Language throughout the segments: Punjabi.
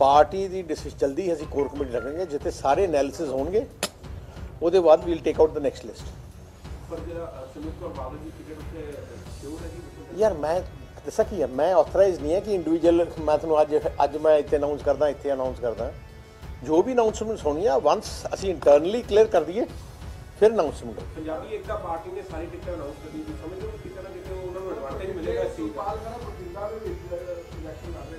ਪਾਰਟੀ ਦੀ ਡਿਸੀਜਨ ਜਲਦੀ ਅਸੀਂ ਕੋਰ ਕਮੇਟੀ ਰੱਖਾਂਗੇ ਜਿੱਥੇ ਸਾਰੇ ਐਨਾਲਿਸਿਸ ਹੋਣਗੇ ਉਹਦੇ ਬਾਅਦ we'll take out the next list ਪਰ ਜਿਹੜਾ ਕੌਰ ਬਾਦਲ ਦੀ ਟਿਕਟ ਉੱਤੇ ਸ਼ੋਰ ਹੈ ਜੀ ਯਾਰ ਮੈਂ ਦੱਸਾਂ ਕੀ ਹੈ ਮੈਂ ਆਥੋਰਾਈਜ਼ ਨਹੀਂ ਹੈ ਕਿ ਇੰਡੀਵਿਜੂਅਲ ਮੈਂ ਤੁਹਾਨੂੰ ਅੱਜ ਅੱਜ ਮੈਂ ਇੱਥੇ ਅਨਾਉਂਸ ਕਰਦਾ ਇੱਥੇ ਅਨਾਉਂਸ ਕਰਦਾ। ਜੋ ਵੀ ਅਨਾਉਂਸਮੈਂਟ ਹੋਣੀ ਆ ਵਨਸ ਅਸੀਂ ਇੰਟਰਨਲੀ ਕਲੀਅਰ ਕਰ ਦਈਏ ਫਿਰ ਅਨਾਉਂਸਮੈਂਟ ਹੋ ਪੰਜਾਬੀ ਏਕਤਾ ਪਾਰਟੀ ਨੇ ਸਾਰੀ ਟਿਕਟਾਂ ਅਨਾਉਂਸ ਕਰ ਦਿੱਤੀ ਸਮਝਦੇ ਹੋ ਕਿ ਕਿਤੇ ਨਾ ਕਿਤੇ ਉਹਨਾਂ ਨੂੰ ਐਡਵਾਂਟੇਜ ਮਿਲੇਗਾ ਇਸ ਚੀਜ਼ ਦਾ।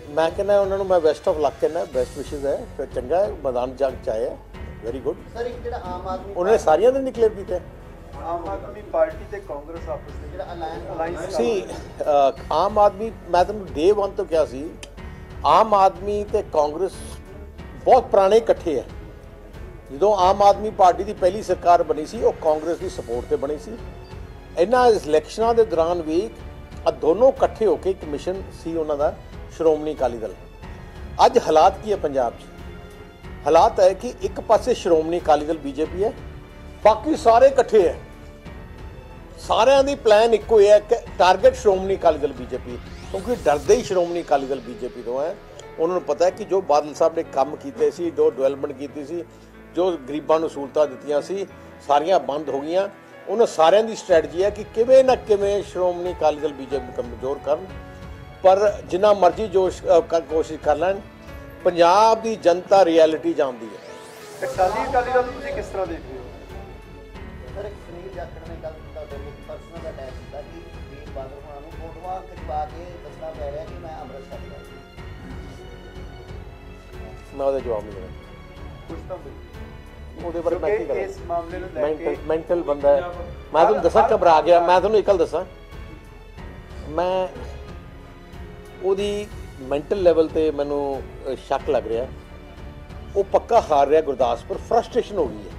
ਮੈਂ ਕਹਿੰਦਾ ਉਹਨਾਂ ਨੂੰ ਮੈਂ ਬੈਸਟ ਆਫ ਲੱਕ ਕਹਿੰਦਾ ਬੈਸਟ ਵਿਸ਼ੇਸ ਹੈ ਤੇ ਚੰਗਾ ਹੈ ਮੈਦਾਨ ਜੰਗ ਚ ਆਏ ਹੈ ਵੈਰੀ ਗੁੱਡ ਸਰ ਇੱਕ ਜਿਹੜਾ ਆਮ ਆਦਮੀ ਉਹਨਾਂ ਨੇ ਸਾਰੀਆਂ ਦੇ ਡਿਕਲੇਅਰ ਕੀਤੇ। ਆਮ ਆਦਮੀ ਪਾਰਟੀ ਤੇ ਕਾਂਗਰਸ ਆਪਸ ਵਿੱਚ ਜਿਹੜਾ ਅਲਾਈਅੰਸ ਸੀ ਆਮ ਆਦਮੀ ਮੈਂ ਤੁਹਾਨੂੰ ਡੇ 1 ਤੋਂ ਕਿਹਾ ਸੀ ਆਮ ਆਦਮੀ ਤੇ ਕਾਂਗਰਸ ਬਹੁਤ ਪੁਰਾਣੇ ਇਕੱਠੇ ਹੈ। ਜਦੋਂ ਆਮ ਆਦਮੀ ਪਾਰਟੀ ਦੀ ਪਹਿਲੀ ਸਰਕਾਰ ਬਣੀ ਸੀ ਉਹ ਕਾਂਗਰਸ ਦੀ ਸਪੋਰਟ ਤੇ ਬਣੀ ਸੀ। ਇਹਨਾਂ ਇਲੈਕਸ਼ਨਾਂ ਦੇ ਦੌਰਾਨ ਵੀ ਆ ਦੋਨੋਂ ਇਕੱਠੇ ਹੋ ਕੇ ਇੱਕ ਮਿਸ਼ਨ ਸੀ ਉਹਨਾਂ ਦਾ। ਸ਼੍ਰੋਮਣੀ ਅਕਾਲੀ ਦਲ। ਅੱਜ ਹਾਲਾਤ ਕੀ ਹੈ ਪੰਜਾਬ 'ਚ? ਹਾਲਾਤ ਹੈ ਕਿ ਇੱਕ ਪਾਸੇ ਸ਼੍ਰੋਮਣੀ ਅਕਾਲੀ ਦਲ ਬੀਜੇਪੀ ਹੈ, ਬਾਕੀ ਸਾਰੇ ਇਕੱਠੇ ਹੈ। ਸਾਰਿਆਂ ਦੀ ਪਲਾਨ ਇੱਕੋ ਹੀ ਹੈ ਕਿ ਟਾਰਗੇਟ ਸ਼੍ਰੋਮਣੀ ਅਕਾਲੀ ਦਲ ਬੀਜੇਪੀ ਕਿਉਂਕਿ ਡਰਦੇ ਹੀ ਸ਼੍ਰੋਮਣੀ ਅਕਾਲੀ ਦਲ ਬੀਜੇਪੀ ਤੋਂ ਹੈ। ਉਹਨਾਂ ਨੂੰ ਪਤਾ ਹੈ ਕਿ ਜੋ ਬਾਦਲ ਸਾਹਿਬ ਨੇ ਕੰਮ ਕੀਤੇ ਸੀ, ਜੋ ਡਿਵੈਲਪਮੈਂਟ ਕੀਤੀ ਸੀ, ਜੋ ਗਰੀਬਾਂ ਨੂੰ ਸਹੂਲਤਾਂ ਦਿੱਤੀਆਂ ਸੀ, ਸਾਰੀਆਂ ਬੰਦ ਹੋ ਗਈਆਂ। ਉਹਨਾਂ ਸਾਰਿਆਂ ਦੀ ਸਟ੍ਰੈਟਜੀ ਹੈ ਕਿ ਕਿਵੇਂ ਨਾ ਕਿਵੇਂ ਸ਼੍ਰੋਮਣੀ ਅਕਾਲੀ ਦਲ ਬੀਜੇਪੀ ਨੂੰ ਕਮਜ਼ੋਰ ਕਰਨ। ਪਰ ਜਿੰਨਾ ਮਰਜ਼ੀ ਜੋਸ਼ ਕੋਸ਼ਿਸ਼ ਕਰ ਲੈਣ ਪੰਜਾਬ ਦੀ ਜਨਤਾ ਰਿਐਲਿਟੀ ਜਾਣਦੀ ਹੈ। ਅਕਾਲੀ ਅਕਾਲੀ ਨੂੰ ਤੁਸੀਂ ਕਿਸ ਤਰ੍ਹਾਂ ਦੇਖਦੇ ਹੋ? ਸਰ ਇੱਕ ਸੁਨੀਲ ਜਾਖੜ ਨੇ ਕੱਲ ਤੁਹਾਡੇ ਲਈ ਪਰਸਨਲ ਅਟੈਕ ਕੀਤਾ ਕਿ ਵੀਰ ਬਾਦਲ ਹੋਣਾ ਨੂੰ ਫੋਟੋਆਂ ਖਿਚਵਾ ਕੇ ਦੱਸਣਾ ਪੈ ਰਿਹਾ ਕਿ ਮੈਂ ਅੰਮ੍ਰਿਤ ਛਕ ਲਿਆ ਮੈਂ ਉਹਦਾ ਜਵਾਬ ਨਹੀਂ ਦੇਣਾ। ਕੁਝ ਤਾਂ ਬਈ। ਉਹਦੇ ਬਾਰੇ ਮੈਂ ਕੀ ਕਰਾਂ? ਇਸ ਮਾਮਲੇ ਨੂੰ ਲੈ ਕੇ ਮੈਂਟਲ ਬੰਦਾ ਹੈ। ਮੈਂ ਤੁਹਾਨੂੰ ਦੱਸਾਂ ਘਬਰਾ ਗਿਆ। ਮੈਂ ਤੁਹਾਨੂੰ ਇੱਕ ਗੱਲ ਦੱਸਾਂ। ਮੈਂ ਉਹਦੀ ਮੈਂਟਲ ਲੈਵਲ ਤੇ ਮੈਨੂੰ ਸ਼ੱਕ ਲੱਗ ਰਿਹਾ। ਉਹ ਪੱਕਾ ਹਾਰ ਰਿਹਾ ਗੁਰਦਾਸਪੁਰ। ਫਰਸਟ੍ਰੇਸ਼ਨ ਹੋ ਗਈ ਹੈ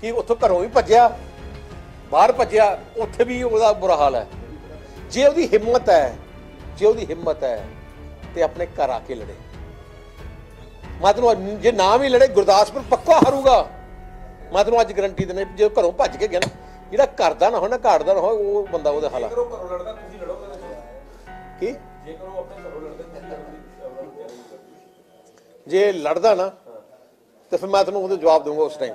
ਕਿ ਉੱਥੋਂ ਘਰੋਂ ਵੀ ਭੱਜਿਆ ਬਾਹਰ ਭੱਜਿਆ ਉੱਥੇ ਵੀ ਉਹਦਾ ਬੁਰਾ ਹਾਲ ਹੈ। ਜੇ ਉਹਦੀ ਹਿੰਮਤ ਹੈ ਜੇ ਉਹਦੀ ਹਿੰਮਤ ਹੈ ਤੇ ਆਪਣੇ ਘਰ ਆ ਕੇ ਲੜੇ। ਮੈਂ ਤੈਨੂੰ ਜੇ ਨਾ ਵੀ ਲੜੇ ਗੁਰਦਾਸਪੁਰ ਪੱਕਾ ਹਾਰੂਗਾ। ਮੈਂ ਤੈਨੂੰ ਅੱਜ ਗਰੰਟੀ ਦਿੰਦਾ ਜੇ ਘਰੋਂ ਭੱਜ ਕੇ ਗਿਆ ਨਾ ਜਿਹੜਾ ਘਰ ਦਾ ਨਾ ਨਾ ਘਾਟ ਦਾ ਨਾ ਹੋਏ ਉਹ ਬੰਦਾ ਉਹਦੇ ਹਾਲਾ ਜੇਕਰ ਉਹ ਘਰੋਂ ਲੜਦਾ ਤੁਸੀਂ ਲੜੋਗੇ ਉਹਦੇ ਨਾਲ ਕੀ? ਜੇ ਲੜਦਾ ਨਾ ਤੇ ਫਿਰ ਮੈਂ ਤੁਹਾਨੂੰ ਉਹਦਾ ਜਵਾਬ ਦਊਂਗਾ ਉਸ ਟਾਈਮ